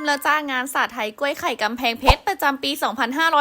มแล้วจ้างานศาไทยกล้วยไข่กำแพงเพชรประจำปี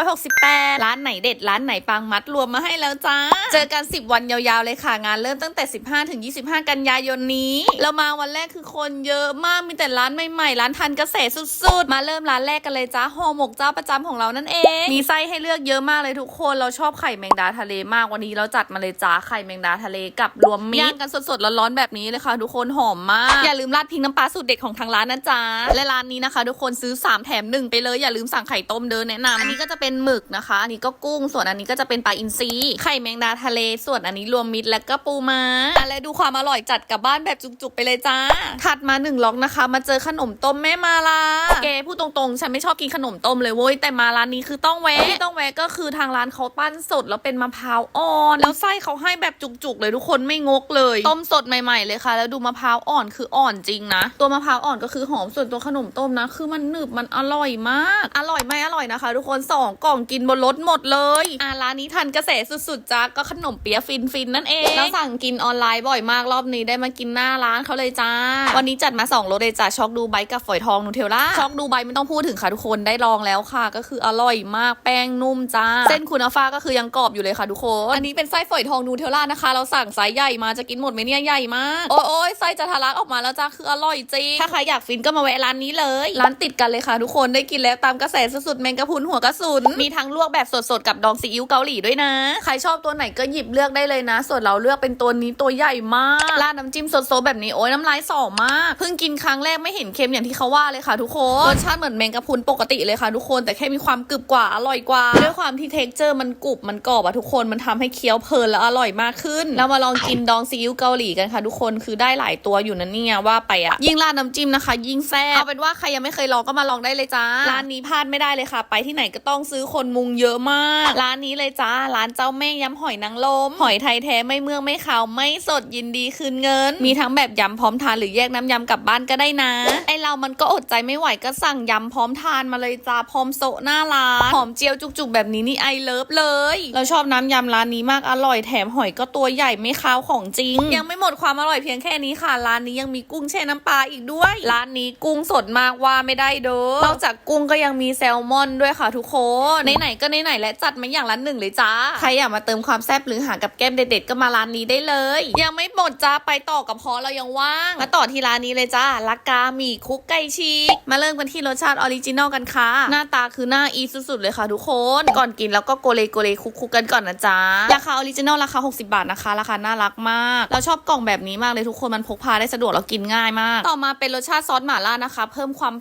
2568 ร้านไหนเด็ดร้านไหนปังมัดรวมมาให้แล้วจ้า เจอกัน 10 วันยาวๆเลยค่ะ งานเริ่มตั้งแต่ 15 ถึง 25 กันยายนนี้ เรามาวันแรกคือคนเยอะมากมีแต่ร้านใหม่ๆ ร้านทันกระแสสุดๆ มาเริ่มร้านแรกกันเลยจ้าห่อหมกเจ้าประจำของเรานั่นเอง มีไส้ให้เลือกเยอะมากเลยทุกคนเราชอบไข่แมงดาทะเลมากวันนี้เราจัดมาเลยจ้าไข่แมงดาทะเลกับรวมมิตรย่างกันสดๆร้อนๆแบบนี้เลยค่ะ ทุกคนหอมมากอย่าลืมราดพริกน้ำปลาสูตรเด็ดของทางร้านนะจ๊ะและร้านนี้นะคะทุกคนซื้อ 3 แถม 1 ไปเลยอย่าลืมสั่งไข่ต้มเดินแนะนำอันนี้ก็จะเป็นหมึกนะคะ อันนี้ก็กุ้งส่วนอันนี้ก็จะเป็นปลาอินทรีไข่แมงดาทะเล ส่วนอันนี้รวมมิตรและก็ปูม้าและดูความอร่อยจัดกลับบ้านแบบจุกๆไปเลยจ้า ถัดมาหนึ่งล็อกนะคะ มาเจอขนมต้มแม่มาลาแกพูดตรงๆ ฉันไม่ชอบกินขนมต้มเลยเว้ยแต่มาร้านนี้คือต้องแวะที่ต้องแวะก็คือทางร้านเขาปั้นสดแล้วเป็นมะพร้าวอ่อนแล้วไส้เขาให้แบบจุกๆเลยทุกคนไม่งกเลย ต้มสดใหม่ ๆเลยค่ะ แล้วดูมะพร้าวอ่อนคืออ่อนจริงนะ ตัวมะพร้าวอ่อนก็คือหอมส่วนตัวขนมต้มนะคือมันหนึบมันอร่อยมาก อร่อยไม่อร่อยนะคะ ทุกคนสองกล่องกินบนรถหมดเลยอะร้านนี้ทันกระแสสุดๆจ้าก็ขนมเปี๊ยะฟินฟินๆนั่นเองแล้วสั่งกินออนไลน์บ่อยมากรอบนี้ได้มากินหน้าร้านเขาเลยจ้า วันนี้จัดมาสองรสเลยจ้าช็อกดูไบกับฝอยทองนูเทลล่าช็อกดูไบไม่ต้องพูดถึงค่ะทุกคนได้ลองแล้วค่ะ ก็คืออร่อยมากแป้งนุ่มจ้า เส้นคุณฟ้าก็คือยังกรอบอยู่เลยค่ะทุกคนอันนี้เป็นไส้ฝอยทองนูเทลล่านะคะ เราสั่งไซส์ใหญ่มาจะกินหมดไหมเนี่ยใหญ่มากโอ้ยโอ้ยไส้จะทะลักออกมาแล้วจ้าคืออร่อยจริงถ้าใครอยากฟินก็มาแวะร้านนี้เลยร้านติดกันเลยค่ะทุกคนได้กินแล้วตามกระแสสุดๆแมงกะพรุนหัวกระสุนมีทั้งลวกแบบสดๆกับดองซีอิ๊วเกาหลีด้วยนะ ใครชอบตัวไหนก็หยิบเลือกได้เลยนะ ส่วนเราเลือกเป็นตัวนี้ตัวใหญ่มากราดน้ำจิ้มสดๆแบบนี้โอ้ยน้ำลายสอมากเพิ่งกินครั้งแรกไม่เห็นเค็มอย่างที่เขาว่าเลยค่ะทุกคนรสชาติเหมือนแมงกะพรุนปกติเลยค่ะทุกคน แต่แค่มีความกรึบกว่าอร่อยกว่าด้วยความที่เท็กเจอร์มันกรุบมันกรอบอะทุกคนมันทำให้เคี้ยวเพลินและอร่อยมากขึ้นเรามาลองกินดองซีอิ๊วเกาหลีกันค่ะทุกคนคือได้หลายตัวอยู่นะเนี่ยว่าไปอะยิ่งราดน้ำจิ้มนะคะ ยิ่งแซ่บเอาเป็นว่าใครยังไม่เคยลองก็มาลองได้เลยจ้า ร้านนี้พลาดไม่ได้เลยค่ะ ไปที่ไหนก็ต้องซื้อคนมุงเยอะมาก ร้านนี้เลยจ้า ร้านเจ้าแม่ยำหอยนางรมหอยไทยแท้ไม่เมืองไม่ขาวไม่สดยินดีคืนเงิน มีทั้งแบบยำพร้อมทานหรือแยกน้ำยำกลับบ้านก็ได้นะ ไอเรามันก็อดใจไม่ไหวก็สั่งยำพร้อมทานมาเลยจ้าพร้อมโซะหน้าร้านหอมเจียวจุกๆแบบนี้นี่ไอเลิฟเลย เราชอบน้ำยำร้านนี้มากอร่อยแถมหอยก็ตัวใหญ่ไม่คาวของจริง ยังไม่หมดความอร่อยเพียงแค่นี้ค่ะ ร้านนี้ยังมีกุ้งแช่น้ำปลาอีกด้วย ร้านนี้กุ้งสดมากว่าไม่ได้เด้อนอกจากกุ้งก็ยังมีแซลมอนด้วยค่ะทุกคนไหนๆก็ไหนๆและจัดมาอย่างละหนึ่งเลยจ้าใครอยากมาเติมความแซ่บหรือหากับแก้มเด็ดๆก็มาร้านนี้ได้เลย ยังไม่หมดจ้าไปต่อกับพอเรายังว่างมาต่อที่ร้านนี้เลยจ้าลักกาหมี่คุกไก่ชีกมาเริ่มกันที่รสชาติออริจินอลกันค่ะ หน้าตาคือหน้าอีสุดๆเลยค่ะทุกคน ก่อนกินแล้วก็โกเลโกเลคุกๆกันก่อนนะจ๊ะราคาออริจินอลราคา 60 บาทนะคะ ราคาน่ารักมาก เราชอบกล่องแบบนี้มากเลยทุกคนมันพกพาได้สะดวกแล้วกินง่ายมาก ต่อมาเป็นรสชาติซอสหม่าล่านะคะ เพิ่มความ